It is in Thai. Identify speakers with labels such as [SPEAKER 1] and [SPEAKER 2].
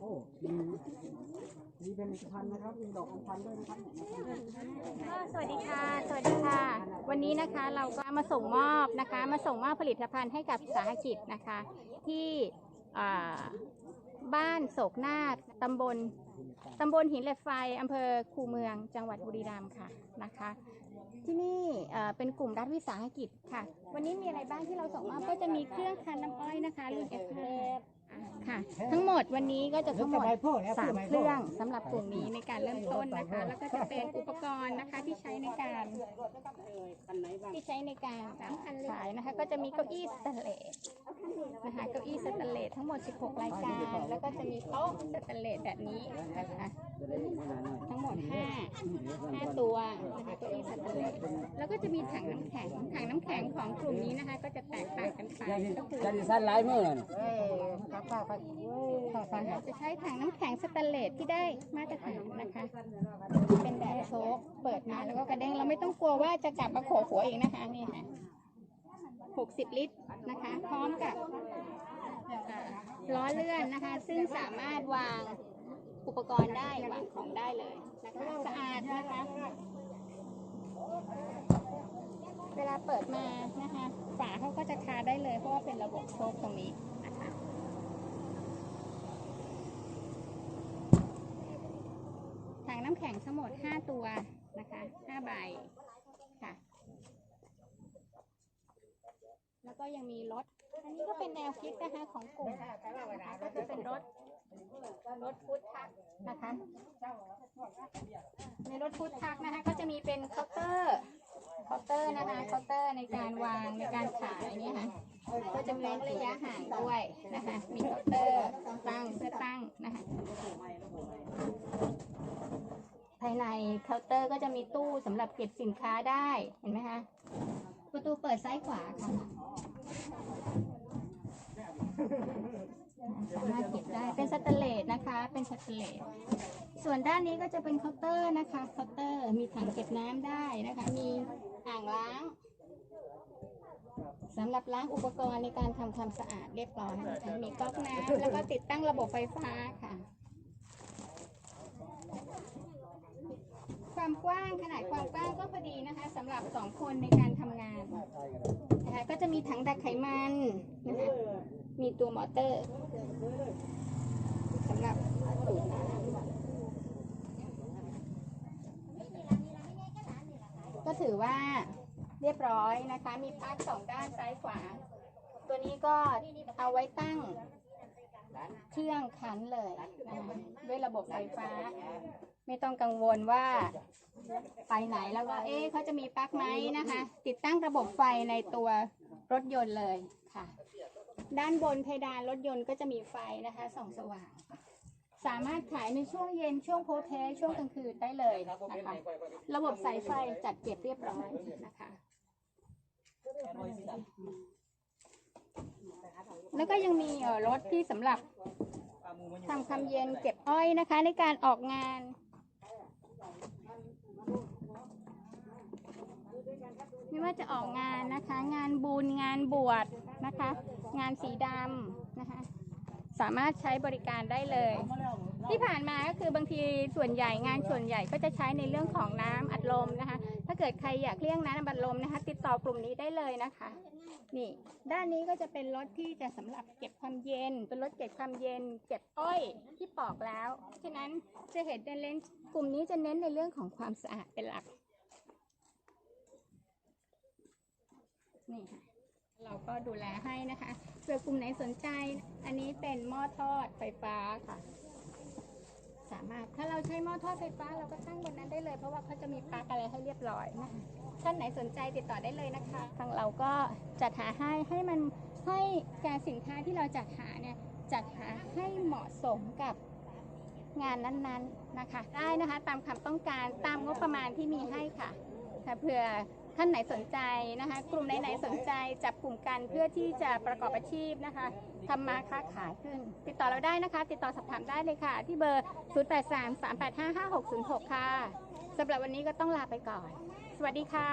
[SPEAKER 1] โอ้มีมีเป็นผลิตภัณฑ์นะครับมีดอกอัญชันด้วยนะครับ
[SPEAKER 2] ก็สวัสดีค่ะ สวัสดีค่ะ วันนี้นะคะเราก็มาส่งมอบนะคะ มาส่งมอบผลิตภัณฑ์ให้กับสาหกิจนะคะ ที่บ้านโศกนาฏตำบลตำบลหินเหล็กไฟอำเภอคูเมือง จังหวัดบุรีรัมย์ค่ะนะคะ ที่นี่เป็นกลุ่มรัฐวิสาหกิจค่ะ วันนี้มีอะไรบ้างที่เราส่งมอบก็จะมีเครื่องคันน้ำอ้อยนะคะรุ่น F5 อ่า ค่ะ ทั้งหมดวันนี้ก็จะทั้งหมดสามเครื่องสำหรับกลุ่มนี้ในการเริ่มต้นนะคะ แล้วก็จะเป็นอุปกรณ์นะคะที่ใช้ในการที่ใช้ในการขายนะคะ ก็จะมีเก้าอี้สแตนเลสนะคะเก้าอี้สแตนเลสทั้งหมด 16 รายการ แล้วก็จะมีโต๊ะสแตนเลสแบบนี้นะคะ ทั้งหมด5 5ตัวนะคะเก้าอี้สแตนเลสแล้วก็จะมีถังน้ำแข็งถังน้ำแข็งของกลุ่มนี้นะคะ ก็จะแตกต่างกันไปก็คือ
[SPEAKER 1] จะสั้นหลายมือเลย
[SPEAKER 2] เราจะใช้ถังน้ำแข็งสแตนเลสที่ได้มาตรฐานนะคะ เป็นแบบโชคเปิดมาแล้วก็กระเด้งเราไม่ต้องกลัวว่าจะกลับมาโขกหัวอีกนะคะนี่ค่ะ60ลิตรนะคะ พร้อมกับเอ่อล้อเลื่อนนะคะ ซึ่งสามารถวางอุ ปกรณ์ได้วางของได้เลยนะคะสะอาดนะคะ เวลาเปิดมานะคะฝาเขาก็จะคาได้เลยเพราะว่าเป็นระบบโชคตรงนี้นะคะถังน้ำแข็งทั้งหมด 5 ตัวนะคะ5ใบค่ะ แล้วก็ยังมีรถ อันนี้ก็เป็นแนวคิดนะคะของกลุ่มนะคะก็จะเป็นรถ รถฟู้ดทักนะคะ ในรถฟู้ดทักนะคะก็จะมีเป็นเคาน์เตอร์เคาน์เตอร์นะคะเคาน์เตอร์ในการวางในการขายเนี่ยค่ะก็จะมีระยะห่างด้วยนะคะมีเคาน์เตอร์ตั้งเพื่อตั้งนะคะภายในเคาน์เตอร์ก็จะมีตู้สำหรับเก็บสินค้าได้เห็นไหมคะประตูเปิดซ้ายขวาค่ะ สามารถเก็บได้เป็นสแตนเลสนะคะ เป็นสแตนเลสส่วนด้านนี้ก็จะเป็นเคาน์เตอร์นะคะเคาน์เตอร์ มีถังเก็บน้ำได้นะคะ มีอ่างล้างสำหรับล้างอุปกรณ์ในการทำความสะอาดเรียบร้อยนะคะมีก๊อกน้ำแล้วก็ติดตั้งระบบไฟฟ้าค่ะ ความกว้างขนาดความกว้างก็พอดีนะคะสำหรับสองคนในการทำงานนะคะก็จะมีถังดักไขมันนะคะ มีตัวมอเตอร์สำหรับดูดน้ำก็ถือว่าเรียบร้อยนะคะ มีปลั๊กสองด้านซ้ายขวา ตัวนี้ก็เอาไว้ตั้งเครื่องคันเลยนะคะด้วยระบบไฟฟ้า ไม่ต้องกังวลว่าไปไหนแล้วก็เอ๊ะเขาจะมีปลั๊กไหมนะคะ ติดตั้งระบบไฟในตัวรถยนต์เลยค่ะ ด้านบนเพดานรถยนต์ก็จะมีไฟนะคะส่องสว่าง สามารถขายในช่วงเย็นช่วงโพเพช่วงกลางคืนได้เลยนะคะระบบสายไฟจัดเก็บเรียบร้อยนะคะแล้วก็ยังมีรถที่สำหรับทำคำเย็นเก็บอ้อยนะคะ ในการออกงาน ไม่ว่าจะออกงานนะคะ งานบุญงานบวชนะคะ งานสีดำนะคะ สามารถใช้บริการได้เลย ที่ผ่านมาก็คือบางทีส่วนใหญ่งานส่วนใหญ่ก็จะใช้ในเรื่องของน้ำอัดลมนะคะ ถ้าเกิดใครอยากเลี่ยงน้ำอัดลมนะคะ ติดต่อกลุ่มนี้ได้เลยนะคะ นี่ ด้านนี้ก็จะเป็นรถที่จะสำหรับเก็บความเย็น เป็นรถเก็บความเย็น เก็บอ้อยที่ปอกแล้วฉะนั้นจะเห็นในเลนกลุ่มนี้จะเน้นในเรื่องของความสะอาดเป็นหลัก นี่ค่ะ เราก็ดูแลให้นะคะเผื่อกลุ่มไหนสนใจ อันนี้เป็นหม้อทอดไฟฟ้าค่ะ สามารถถ้าเราใช้หม้อทอดไฟฟ้าเราก็ตั้งบนนั้นได้เลย เพราะว่าเขาจะมีปลั๊กอะไรให้เรียบร้อยนะคะท่านไหนสนใจติดต่อได้เลยนะคะ ทางเราก็จัดหาให้ให้มันให้การสินค้าที่เราจัดหาเนี่ยจัดหาให้เหมาะสมกับงานนั้นๆนะคะ ได้นะคะตามความต้องการตามงบประมาณที่มีให้ค่ะถ้าเผื่อ ท่านไหนสนใจนะคะ กลุ่มไหนๆสนใจจับกลุ่มกันเพื่อที่จะประกอบอาชีพนะคะทำมาค้าขายขึ้น ติดต่อเราได้นะคะ ติดต่อสอบถามได้เลยค่ะ ที่เบอร์ 0833855606 ค่ะสำหรับวันนี้ก็ต้องลาไปก่อน สวัสดีค่ะ